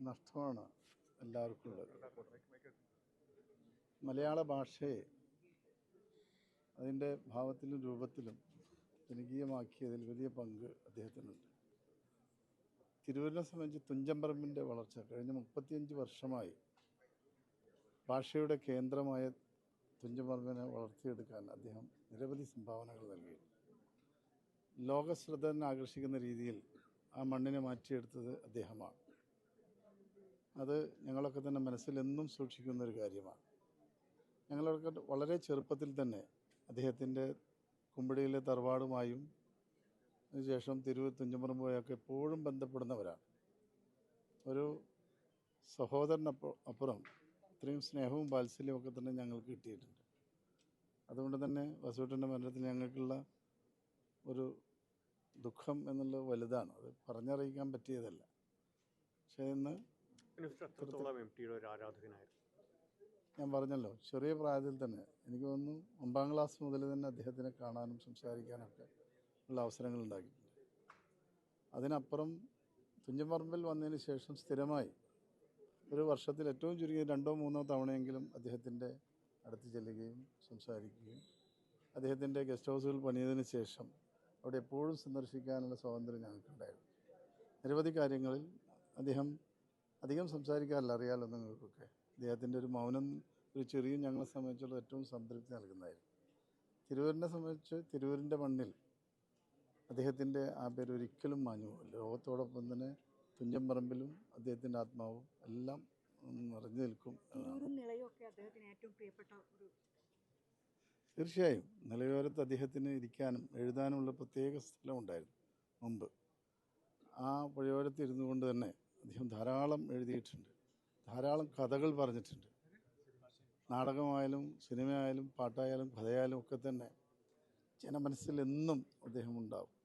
നഷ്ടമാണ് എല്ലാവർക്കും ഉള്ളത് മലയാള ഭാഷയെ അതിന്റെ ഭാവത്തിലും രൂപത്തിലും ജനകീയമാക്കിയതിൽ വലിയ പങ്ക് അദ്ദേഹത്തിനുണ്ട്. തിരുവല്ല സംബന്ധിച്ച് തുഞ്ചമ്പറമ്പിന്റെ വളർച്ച കഴിഞ്ഞ മുപ്പത്തിയഞ്ച് വർഷമായി ഭാഷയുടെ കേന്ദ്രമായ തുഞ്ചമ്പറമ്പിനെ വളർത്തിയെടുക്കാൻ അദ്ദേഹം നിരവധി സംഭാവനകൾ നൽകി ലോകശ്രദ്ധനെ ആകർഷിക്കുന്ന രീതിയിൽ ആ മണ്ണിനെ മാറ്റിയെടുത്തത് അദ്ദേഹമാണ്. അത് ഞങ്ങളൊക്കെ തന്നെ മനസ്സിൽ എന്നും സൂക്ഷിക്കുന്ന ഒരു കാര്യമാണ്. ഞങ്ങളൊക്കെ വളരെ ചെറുപ്പത്തിൽ തന്നെ അദ്ദേഹത്തിന്റെ കുമ്പിടിയിലെ തറവാടുമായും അതിനുശേഷം തിരുവൂർ തുഞ്ചമ്പറമ്പുമായൊക്കെ എപ്പോഴും ബന്ധപ്പെടുന്നവരാണ്. ഒരു സഹോദരനപ്പുറം അപ്പുറം ഇത്രയും സ്നേഹവും വാത്സല്യവും ഒക്കെ തന്നെ ഞങ്ങൾക്ക് കിട്ടിയിട്ടുണ്ട്. അതുകൊണ്ട് തന്നെ വസുവിട്ടന്റെ മരണത്തിൽ ഞങ്ങൾക്കുള്ള ഒരു ദുഃഖം എന്നുള്ളത് വലുതാണ്. അത് പറഞ്ഞറിയിക്കാൻ പറ്റിയതല്ല. പക്ഷേ ഇന്ന് മിനിസ്റ്റർ അത്രത്തോളം എം ടിയുടെ ഒരു ആരാധകനായിരുന്നു? ഞാൻ പറഞ്ഞല്ലോ ചെറിയ പ്രായത്തിൽ തന്നെ. എനിക്ക് തോന്നുന്നു ഒമ്പാം ക്ലാസ് മുതൽ തന്നെ അദ്ദേഹത്തിനെ കാണാനും സംസാരിക്കാനൊക്കെ ഉള്ള അവസരങ്ങൾ ഉണ്ടാക്കിയിട്ടുണ്ട്. അതിനപ്പുറം തുഞ്ചമ്പറമ്പിൽ വന്നതിന് ശേഷം സ്ഥിരമായി ഒരു വർഷത്തിൽ ഏറ്റവും ചുരുങ്ങിയ രണ്ടോ മൂന്നോ തവണയെങ്കിലും അദ്ദേഹത്തിന്റെ അടുത്ത് ചെല്ലുകയും സംസാരിക്കുകയും അദ്ദേഹത്തിന്റെ ഗസ്റ്റ് ഹൗസുകൾ പണിയതിന് ശേഷം അവിടെ എപ്പോഴും സന്ദർശിക്കാനുള്ള സ്വാതന്ത്ര്യം ഞങ്ങൾക്കുണ്ടായിരുന്നു. നിരവധി കാര്യങ്ങളിൽ അദ്ദേഹം അധികം സംസാരിക്കാറില്ല അറിയാലോ നിങ്ങൾക്കൊക്കെ. അദ്ദേഹത്തിന്റെ ഒരു മൗനം ഒരു ചെറിയ ഞങ്ങളെ സംബന്ധിച്ചുള്ള ഏറ്റവും സംതൃപ്തി നൽകുന്നതായിരുന്നു തിരൂരിനെ സംബന്ധിച്ച് തിരൂരിന്റെ മണ്ണിൽ അദ്ദേഹത്തിന്റെ ആ പേര് ഒരിക്കലും മാഞ്ഞു പോകില്ല ലോകത്തോടൊപ്പം തന്നെ തുഞ്ചമ്പറമ്പിലും അദ്ദേഹത്തിന്റെ ആത്മാവും എല്ലാം നിറഞ്ഞു നിൽക്കും തീർച്ചയായും നിലയോരത്ത് അദ്ദേഹത്തിന് ഇരിക്കാനും എഴുതാനുമുള്ള പ്രത്യേക സ്ഥലമുണ്ടായിരുന്നു മുമ്പ്. ആ പുഴയോരത്ത് ഇരുന്നു കൊണ്ട് തന്നെ അദ്ദേഹം ധാരാളം എഴുതിയിട്ടുണ്ട്. ധാരാളം കഥകൾ പറഞ്ഞിട്ടുണ്ട്. നാടകമായാലും സിനിമയായാലും പാട്ടായാലും കഥയായാലും ഒക്കെ തന്നെ ജനമനസ്സിൽ എന്നും അദ്ദേഹം ഉണ്ടാവും.